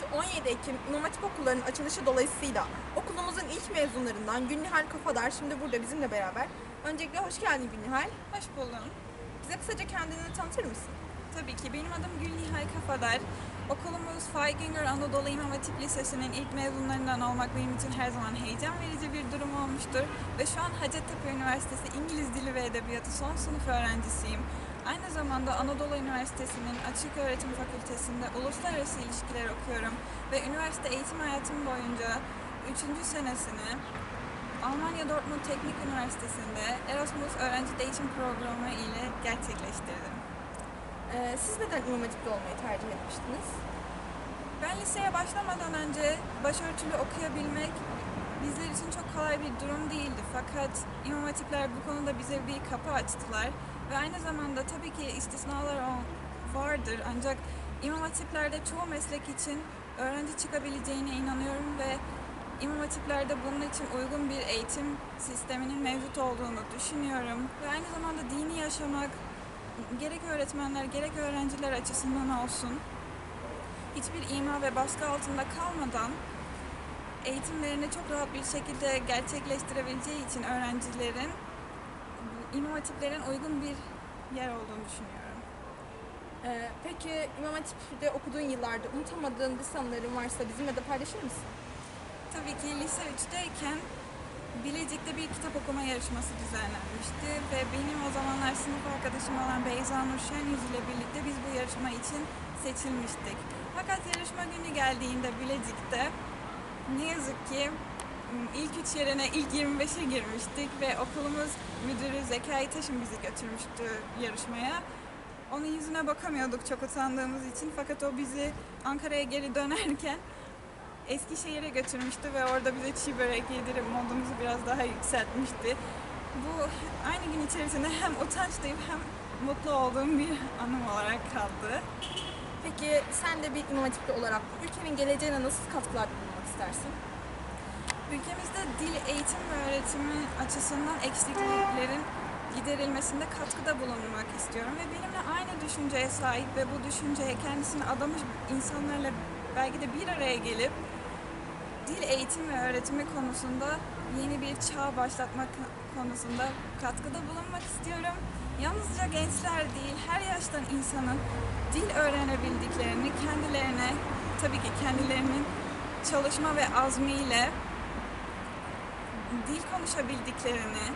13-17 Ekim İmam Hatip okullarının açılışı dolayısıyla okulumuzun ilk mezunlarından Gülnihal Kafadar şimdi burada bizimle beraber. Öncelikle hoş geldin Gülnihal. Hoş buldum. Bize kısaca kendini tanıtır mısın? Tabii ki benim adım Gülnihal Kafadar. Okulumuz Feiginger Anadolu İmam Hatip Lisesi'nin ilk mezunlarından olmak benim için her zaman heyecan verici bir durum olmuştur. Ve şu an Hacettepe Üniversitesi İngiliz Dili ve Edebiyatı son sınıf öğrencisiyim. Aynı zamanda Anadolu Üniversitesi'nin Açık Öğretim Fakültesinde Uluslararası İlişkiler okuyorum. Ve üniversite eğitim hayatım boyunca 3. senesini Almanya Dortmund Teknik Üniversitesi'nde Erasmus Öğrenci Değişim Programı ile gerçekleştirdim. Ee, siz neden İmam Hatip'te olmayı tercih etmiştiniz? Ben liseye başlamadan önce başörtülü okuyabilmek bizler için çok kolay bir durum değildi. Fakat İmam Hatipler bu konuda bize bir kapı açtılar. Ve aynı zamanda tabii ki istisnalar vardır ancak İmam Hatiplerde çoğu meslek için öğrenci çıkabileceğine inanıyorum ve İmam Hatiplerde bunun için uygun bir eğitim sisteminin mevcut olduğunu düşünüyorum. Ve aynı zamanda dini yaşamak gerek öğretmenler gerek öğrenciler açısından olsun hiçbir ima ve baskı altında kalmadan eğitimlerini çok rahat bir şekilde gerçekleştirebileceği için öğrencilerin imam hatiplerin uygun bir yer olduğunu düşünüyorum. Ee, peki İmam Hatip'te okuduğun yıllarda unutamadığın bir sanıların varsa bizimle de paylaşır mısın? Tabii ki lise 3'teyken Bilecik'te bir kitap okuma yarışması düzenlenmişti ve benim o zamanlar sınıf arkadaşım olan Beyza Nur Şenyüz ile birlikte biz bu yarışma için seçilmiştik. Fakat yarışma günü geldiğinde Bilecik'te ne yazık ki ilk üç yerine ilk 25'e girmiştik ve okulumuz müdürü Zekai Taş'ın bizi götürmüştü yarışmaya. Onun yüzüne bakamıyorduk çok utandığımız için fakat o bizi Ankara'ya geri dönerken Eskişehir'e götürmüştü ve orada bize çiğ börek yedirip modumuzu biraz daha yükseltmişti. Bu aynı gün içerisinde hem utançlıyım hem mutlu olduğum bir anım olarak kaldı. Peki sen de bir Hatip'te olarak ülkenin geleceğine nasıl katkılar bulunmak istersin? Ülkemizde dil eğitim ve öğretimi açısından eksikliklerin giderilmesinde katkıda bulunmak istiyorum ve benimle aynı düşünceye sahip ve bu düşünceye kendisini adamış insanlarla belki de bir araya gelip dil eğitim ve öğretimi konusunda yeni bir çağ başlatmak konusunda katkıda bulunmak istiyorum. Yalnızca gençler değil, her yaştan insanın dil öğrenebildiklerini kendilerine, tabii ki kendilerinin çalışma ve azmiyle dil konuşabildiklerini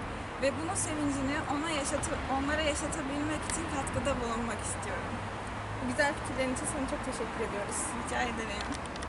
ve bunun sevincini ona yaşatı, onlara yaşatabilmek için katkıda bulunmak istiyorum. Güzel fikirlerin için sana çok teşekkür ediyoruz. Rica ederim.